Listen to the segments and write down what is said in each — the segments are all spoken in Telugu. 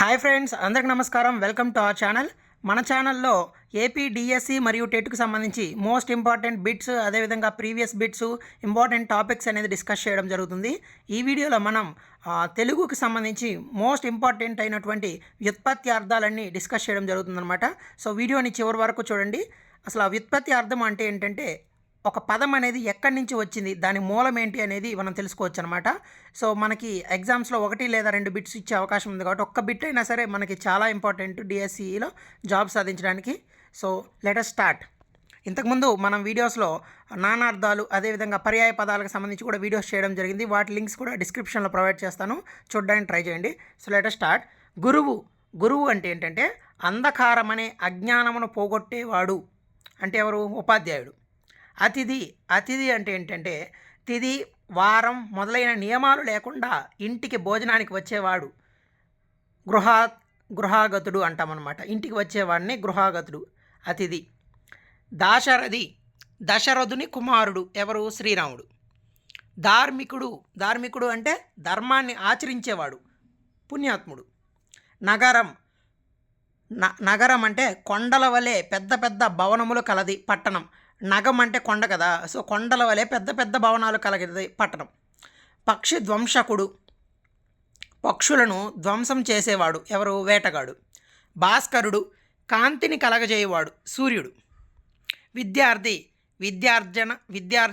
హాయ్ ఫ్రెండ్స్ అందరికి నమస్కారం. Welcome to our channel. మన ఛానల్లో ఏపీ డిఎస్సి మరియు టెట్కు సంబంధించి మోస్ట్ ఇంపార్టెంట్ బిట్స్ అదేవిధంగా ప్రీవియస్ బిట్స్ ఇంపార్టెంట్ టాపిక్స్ అనేది డిస్కస్ చేయడం జరుగుతుంది. ఈ వీడియోలో మనం తెలుగుకు సంబంధించి మోస్ట్ ఇంపార్టెంట్ అయినటువంటి వ్యుత్పత్తి అర్థాలన్నీ డిస్కస్ చేయడం జరుగుతుందన్నమాట. సో వీడియోని చివరి వరకు చూడండి. అసలు ఆ వ్యుత్పత్తి అర్థం అంటే ఏంటంటే ఒక పదం అనేది ఎక్కడి నుంచి వచ్చింది? దాని మూలం ఏంటి అనేది మనం తెలుసుకోవచ్చు అనమాట సో మనకి ఎగ్జామ్స్లో ఒకటి లేదా రెండు బిట్స్ ఇచ్చే అవకాశం ఉంది కాబట్టి ఒక్క బిట్ అయినా సరే మనకి చాలా ఇంపార్టెంట్ డిఎస్సిలో జాబ్ సాధించడానికి. So let's start. ఇంతకుముందు మనం వీడియోస్లో నానార్థాలు అదేవిధంగా పర్యాయ పదాలకు సంబంధించి కూడా వీడియోస్ చేయడం జరిగింది. వాటి లింక్స్ కూడా డిస్క్రిప్షన్లో ప్రొవైడ్ చేస్తాను. చూడడానికి ట్రై చేయండి. So let's start. గురువు. గురువు అంటే ఏంటంటే అంధకారం అనే అజ్ఞానమును పోగొట్టేవాడు. అంటే ఎవరు? ఉపాధ్యాయుడు. అతిథి అతిథి అంటే ఏంటంటే తిథి వారం మొదలైన నియమాలు లేకుండా ఇంటికి భోజనానికి వచ్చేవాడు. గృహ గృహాగతుడు అంటామన్నమాట. ఇంటికి వచ్చేవాడిని గృహాగతుడు అతిథి. దాశరథి దశరథుని కుమారుడు. ఎవరు? శ్రీరాముడు. ధార్మికుడు ధార్మికుడు అంటే ధర్మాన్ని ఆచరించేవాడు పుణ్యాత్ముడు. నగరం న నగరం అంటే కొండల వలె పెద్ద పెద్ద భవనములు కలది పట్టణం. నగం అంటే కొండ కదా. సో కొండల వలె పెద్ద పెద్ద భవనాలు కలగది పట్టణం. పక్షి ధ్వంసకుడు పక్షులను ధ్వంసం చేసేవాడు ఎవరు? వేటగాడు. భాస్కరుడు కాంతిని కలగజేయవాడు సూర్యుడు. విద్యార్థి విద్యార్జన విద్యార్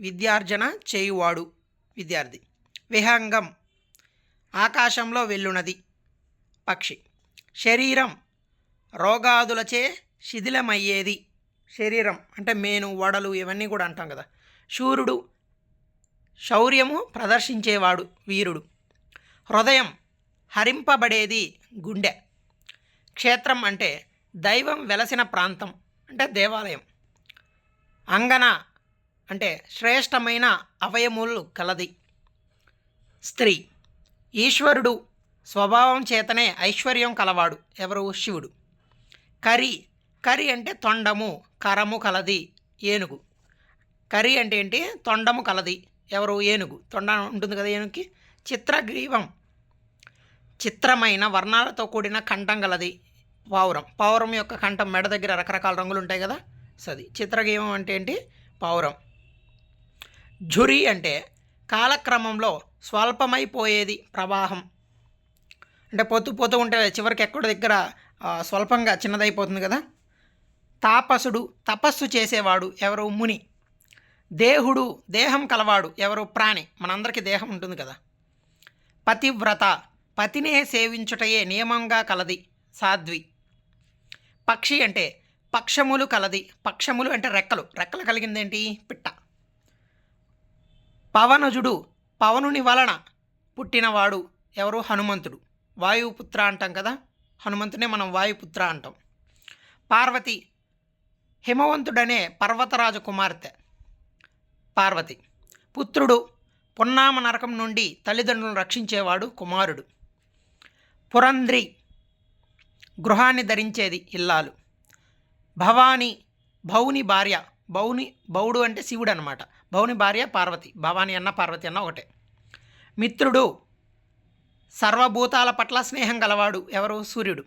విద్యార్జన చేయువాడు విద్యార్థి. విహంగం ఆకాశంలో వెళ్ళునది పక్షి. శరీరం రోగాదులచే శిథిలమయ్యేది శరీరం అంటే మేను వడలు ఇవన్నీ కూడా అంటాం కదా. శూరుడు శౌర్యము ప్రదర్శించేవాడు వీరుడు. హృదయం హరింపబడేది గుండె. క్షేత్రం అంటే దైవం వెలసిన ప్రాంతం అంటే దేవాలయం. అంగన అంటే శ్రేష్టమైన అవయములు కలది. స్త్రీ ఈశ్వరుడు స్వభావం చేతనే ఐశ్వర్యం కలవాడు ఎవరు? శివుడు. కరి కరి అంటే తొండము కరము కలది ఏనుగు. కరి అంటే ఏంటి? తొండము కలది. ఎవరు? ఏనుగు. తొండ ఉంటుంది కదా ఏనుగుకి? చిత్రగ్రీవం. చిత్రమైన వర్ణాలతో కూడిన కంఠం గలది పావురం. పావురం యొక్క కంఠం మెడ దగ్గర రకరకాల రంగులు ఉంటాయి కదా? సది చిత్రగీవం చిత్రగ్రీవం అంటే ఏంటి? పావురం. ఝురి అంటే కాలక్రమంలో స్వల్పమైపోయేది ప్రవాహం. అంటే పొత్తు పోతూ ఉంటే చివరికి ఎక్కడ దగ్గర స్వల్పంగా చిన్నదైపోతుంది కదా? తాపసుడు తపస్సు చేసేవాడు ఎవరు? ముని. దేహుడు దేహం కలవాడు ఎవరు? ప్రాణి. మనందరికీ దేహం ఉంటుంది కదా. పతివ్రత. పతినే సేవించుటయే నియమంగా కలది సాధ్వి. పక్షి అంటే పక్షములు కలది. పక్షములు అంటే రెక్కలు. రెక్కలు కలిగిందేంటి? పిట్ట. పవనజుడు. పవనుని వలన పుట్టినవాడు ఎవరు? హనుమంతుడు. వాయుపుత్ర అంటాం కదా. హనుమంతునే మనం వాయుపుత్ర అంటాం. పార్వతి. హిమవంతుడనే పర్వతరాజు కుమార్తె పార్వతి. పుత్రుడు పున్నామ నరకం నుండి తల్లిదండ్రులను రక్షించేవాడు కుమారుడు. పురంధ్రి గృహాన్ని ధరించేది ఇల్లాలు. భవాని భౌని భార్య భౌని భౌడు అంటే శివుడు అనమాట భౌని భార్య పార్వతి భవాని అన్న పార్వతి అన్న ఒకటే. మిత్రుడు సర్వభూతాల పట్ల స్నేహం గలవాడు ఎవరు? సూర్యుడు.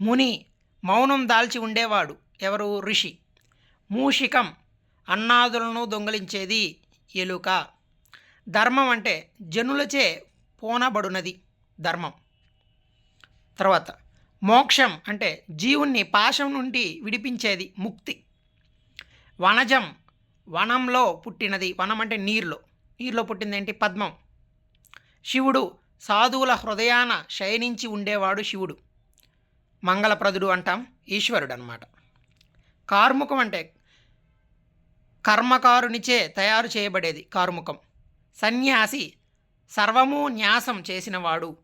ముని మౌనం దాల్చి ఉండేవాడు. ఎవరు? ఋషి. మూషికం అన్నాదులను దొంగిలించేది ఎలుక. ధర్మం అంటే జనులచే పోనబడునది ధర్మం. తర్వాత మోక్షం అంటే జీవుణ్ణి పాశం నుండి విడిపించేది ముక్తి. వనజం వనంలో పుట్టినది. వనం అంటే నీరులో. నీరులో పుట్టింది ఏంటి? పద్మం. శివుడు సాధువుల హృదయాన శయనించి ఉండేవాడు శివుడు. మంగళప్రదుడు అంటాం ఈశ్వరుడు అనమాట కార్ముకం అంటే కర్మకారునిచే తయారు చేయబడేది కార్ముకం. సన్యాసి సర్వము న్యాసం చేసినవాడు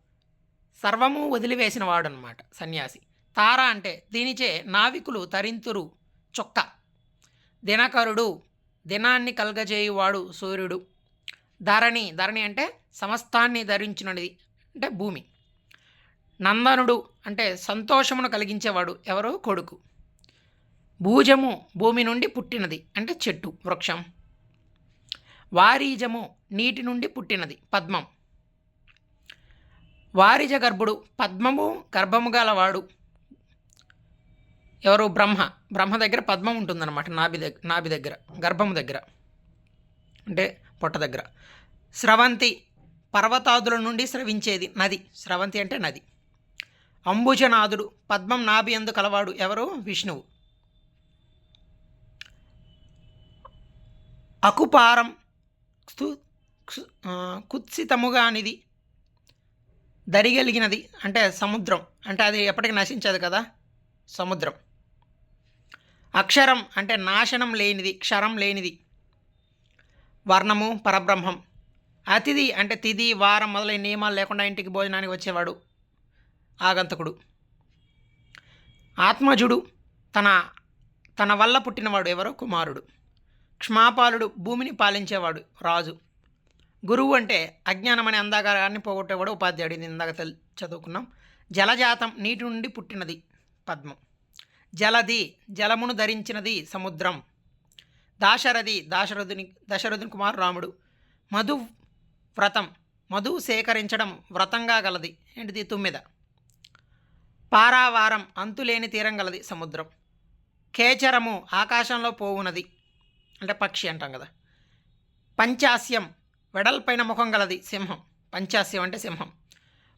సర్వము వదిలివేసినవాడు అనమాట సన్యాసి. తార అంటే దీనిచే నావికులు తరింతురు చొక్క. దినకరుడు దినాన్ని కలగజేయువాడు సూర్యుడు. ధరణి ధరణి అంటే సమస్తాన్ని ధరించినది అంటే భూమి. నందనుడు అంటే సంతోషమును కలిగించేవాడు ఎవరు? కొడుకు. భూజము భూమి నుండి పుట్టినది అంటే చెట్టు వృక్షం. వారీజము నీటి నుండి పుట్టినది పద్మం. వారిజ గర్భుడు పద్మము గర్భము గలవాడు. ఎవరు? బ్రహ్మ. బ్రహ్మ దగ్గర పద్మం ఉంటుందన్నమాట నాభి దగ్గర నాభి దగ్గర గర్భము దగ్గర. అంటే పొట్ట దగ్గర. స్రవంతి పర్వతాదుల నుండి స్రవించేది నది. స్రవంతి అంటే నది. అంబుజనాథుడు పద్మం నాభి ఎందు కలవాడు ఎవరు? విష్ణువు. అకుపారం. కుత్సితముగానిది దరిగలిగినది అంటే సముద్రం అంటే అది ఎప్పటికీ నశించదు కదా సముద్రం. అక్షరం అంటే నాశనం లేనిది క్షరం లేనిది. వర్ణము పరబ్రహ్మం. అతిథి అంటే తిథి వారం మొదలైన నియమాలు లేకుండా ఇంటికి భోజనానికి వచ్చేవాడు ఆగంతకుడు. ఆత్మజుడు తన తన వల్ల పుట్టినవాడు ఎవరో కుమారుడు. క్షమాపాలుడు భూమిని పాలించేవాడు రాజు. గురువు అంటే అజ్ఞానం అనే అందాగారాన్ని పోగొట్టేవాడు ఉపాధ్యాయుడు ఇది ఇందాక చదువుకున్నాం. జలజాతం నీటి నుండి పుట్టినది పద్మం. జలది జలమును ధరించినది సముద్రం. దాశరథి దాశరథుని దశరథుని కుమారు రాముడు. మధు వ్రతం మధు సేకరించడం వ్రతంగా గలది. ఏంటిది? తుమ్మిద. పారావారం అంతులేని తీరం గలది సముద్రం. కేచరము ఆకాశంలో పోవునది. అంటే పక్షి అంటాం కదా. పంచాస్యం వెడల్పైన ముఖం గలది సింహం. పంచాస్యం అంటే సింహం.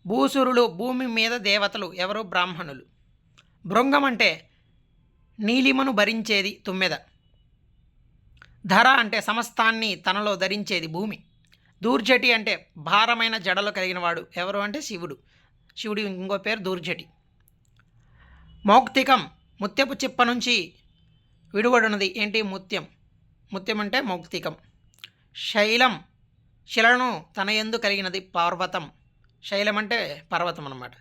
భూసురులు భూమి మీద దేవతలు ఎవరు? బ్రాహ్మణులు. భృంగం అంటే నీలిమను భరించేది తుమ్మెద. ధర అంటే సమస్తాన్ని తనలో ధరించేది భూమి. దూర్జటి అంటే భారమైన జడలు కలిగినవాడు ఎవరు అంటే శివుడు. శివుడి ఇంకో పేరు దూర్జటి. మౌక్తికం ముత్యపు చిప్ప నుంచి విడువడున్నది ఏంటి? ముత్యం. ముత్యం అంటే మౌక్తికం. శైలం శిలను తన ఎందు కలిగినది పర్వతం. శైలం అంటే పర్వతం అనమాట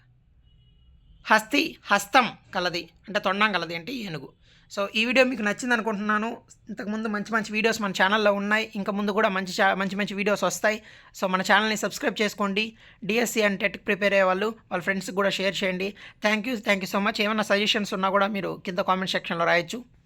హస్తి హస్తం కలది అంటే తొండం కలది అంటే ఏనుగు. సో ఈ వీడియో మీకు నచ్చింది అనుకుంటున్నాను ఇంతకుముందు మంచి మంచి వీడియోస్ మన ఛానల్లో ఉన్నాయి. ఇంకా ముందు కూడా మంచి చా- మంచి మంచి వీడియోస్ వస్తాయి. సో మన ఛానల్ని సబ్స్క్రైబ్ చేసుకోండి. డిఎస్సి అండ్ టెట్కి ప్రిపేర్ అయ్యే వాళ్ళు వాళ్ళ ఫ్రెండ్స్కి కూడా షేర్ చేయండి. Thank you thank you so much. ఏమైనా సజెషన్స్ ఉన్నా కూడా మీరు కింద కామెంట్ సెక్షన్లో రాయొచ్చు.